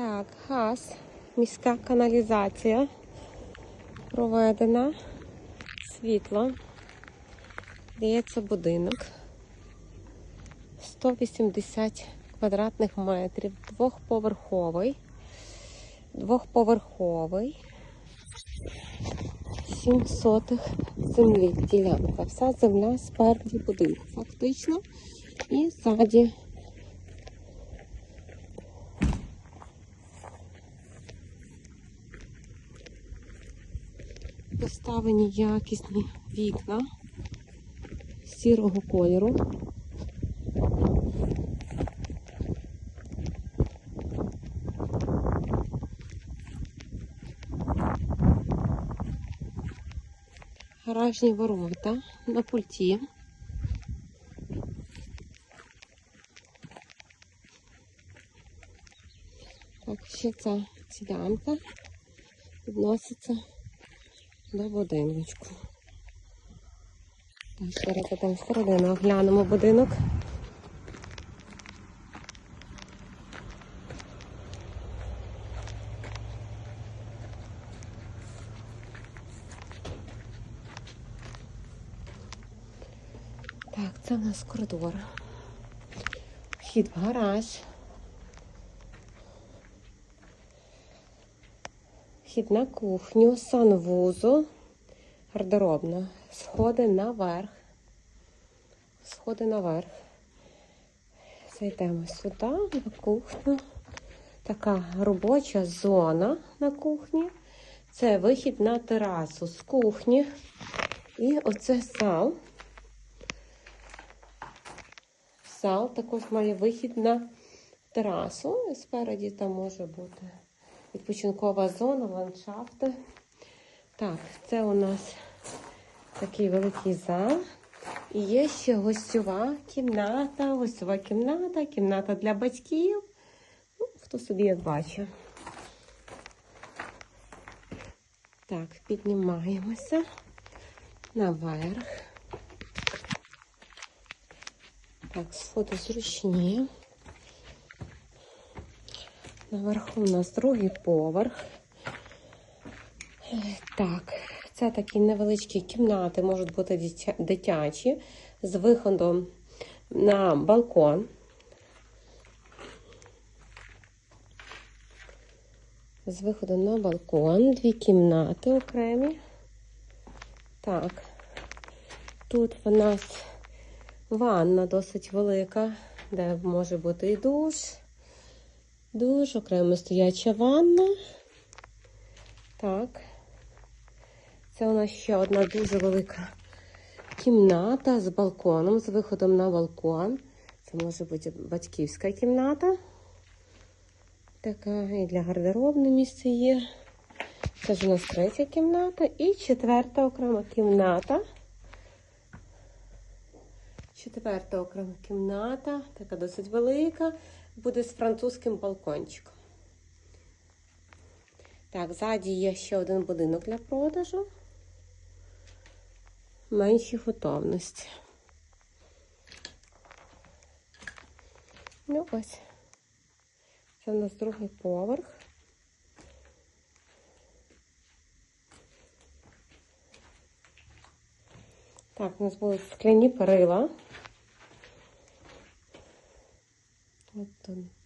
Так, газ, міська каналізація проведена, світло, дається будинок. 180 квадратних метрів, двохповерховий, двохповерховий, 7 сотих землі, ділянка. Вся земля спереді будинку, фактично. І ззаді поставлені якісні вікна сірого кольору. Гаражні ворота на пульті. Так, ще ця ділянка відноситься до будиночку. Так, зараз підемо всередину, оглянемо будинок. Так, це у нас коридор. Вхід в гараж. Вхід на кухню, санвузол, гардеробна. Сходи наверх. Сходи наверх. Зайдемо сюди, на кухню. Така робоча зона на кухні. Це вихід на терасу з кухні. І оце сал. Сал також має вихід на терасу. Спереді там може бути відпочинкова зона, ландшафти. Так, це у нас такий великий зал. І є ще гостьова кімната, гостьова кімната, кімната для батьків. Ну, хто собі як бачить. Так, піднімаємося наверх. Так, сходи зручні. Наверху у нас другий поверх. Так, це такі невеличкі кімнати, можуть бути дитя- дитячі, з виходом на балкон. З виходом на балкон, дві кімнати окремі. Так, тут в нас ванна досить велика, де може бути і душ. Душ, окремо стояча ванна. Так. Це у нас ще одна дуже велика кімната з балконом, з виходом на балкон. Це може бути батьківська кімната. Така і для гардеробне місце є. Це ж у нас третя кімната і четверта окрема кімната. Четверта окрема кімната, така досить велика, буде з французьким балкончиком. Так, ззаді є ще один будинок для продажу. Менші готовності. Ну ось. Це у нас другий поверх. Так, у нас будуть скляні перила. От тут